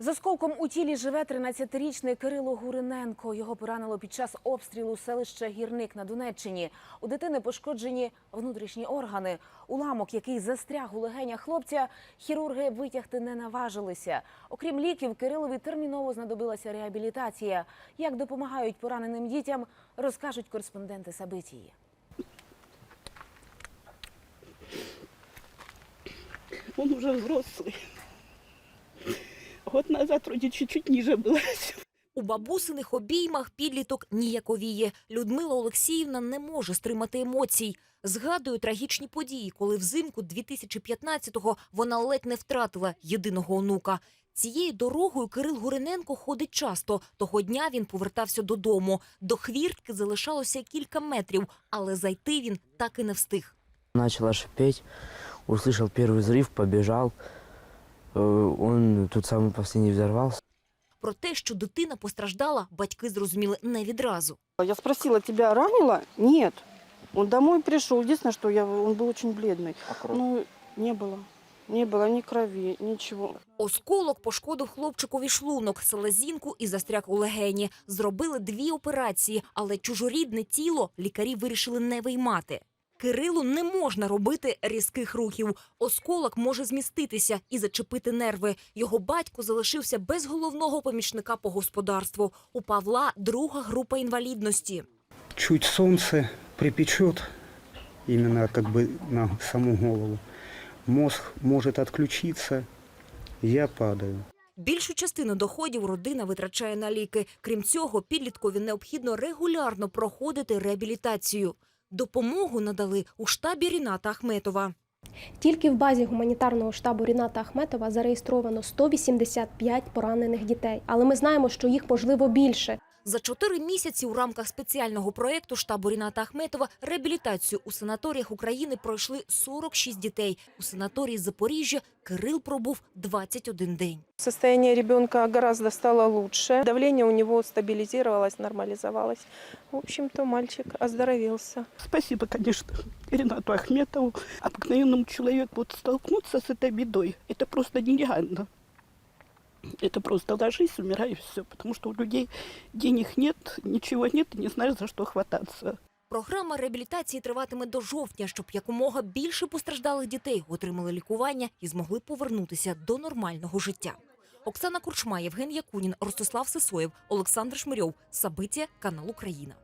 З осколком у тілі живе 13-річний Кирило Гуриненко. Його поранило під час обстрілу селища Гірник на Донеччині. У дитини пошкоджені внутрішні органи. Уламок, який застряг у легенях хлопця, хірурги витягти не наважилися. Окрім ліків, Кирилові терміново знадобилася реабілітація. Як допомагають пораненим дітям, розкажуть кореспонденти Сабитії. Он уже взрослый. Год назад вроде чуть-чуть ниже было. У бабусиних обіймах підліток ніяковіє. Людмила Олексіївна не може стримати емоцій. Згадує трагічні події, коли взимку 2015-го вона ледь не втратила єдиного онука. Цією дорогою Кирил Гуриненко ходить часто. Того дня він повертався додому. До хвіртки залишалося кілька метрів, але зайти він так і не встиг. Начала шипеть, услышал первый взрыв, побежал. Э, Он тут самый последний взорвался. Про те, що дитина постраждала, батьки зрозуміли не відразу. Я спросила, тебя ранило? Нет. Он домой пришел. Единственное, что я, он был очень бледный. Ну, не было. Не было ни крови, ничего. Осколок пошкодив хлопчикові шлунок, селезінку і застряг у легені. Зробили дві операції, але чужорідне тіло лікарі вирішили не виймати. Кирилу не можна робити різких рухів. Осколок може зміститися і зачепити нерви. Його батько залишився без головного помічника по господарству. У Павла друга група інвалідності. чуть солнце припечет именно как бы на саму голову, мозг может отключиться, я падаю. Більшу частину доходів родина витрачає на ліки. Крім цього, підліткові необхідно регулярно проходити реабілітацію. Допомогу надали у штабі Ріната Ахметова. Тільки в базі гуманітарного штабу Ріната Ахметова зареєстровано 185 поранених дітей, але ми знаємо, що їх можливо більше. За чотири місяці у рамках спеціального проєкту штабу Ріната Ахметова реабілітацію у санаторіях України пройшли 46 дітей. У санаторії Запоріжжя Кирил пробув 21 день. Состояние ребенка гораздо стало лучше. Давление у него стабилизировалось, нормализовалось. В общем-то, мальчик оздоровился. Спасибо, конечно, Ренату Ахметову, обыкновенному человеку. Вот столкнуться с этой бедой, это просто нереально. Это просто ложись, умирай, все. Потому что у людей денег нет, ничего нет, и не знаешь, за что хвататься. Програма реабілітації триватиме до жовтня, щоб якомога більше постраждалих дітей отримали лікування і змогли повернутися до нормального життя. Оксана Курчма, Євген Якунін, Ростислав Сисоєв, Олександр Шмирьов. Сабиття, канал Україна.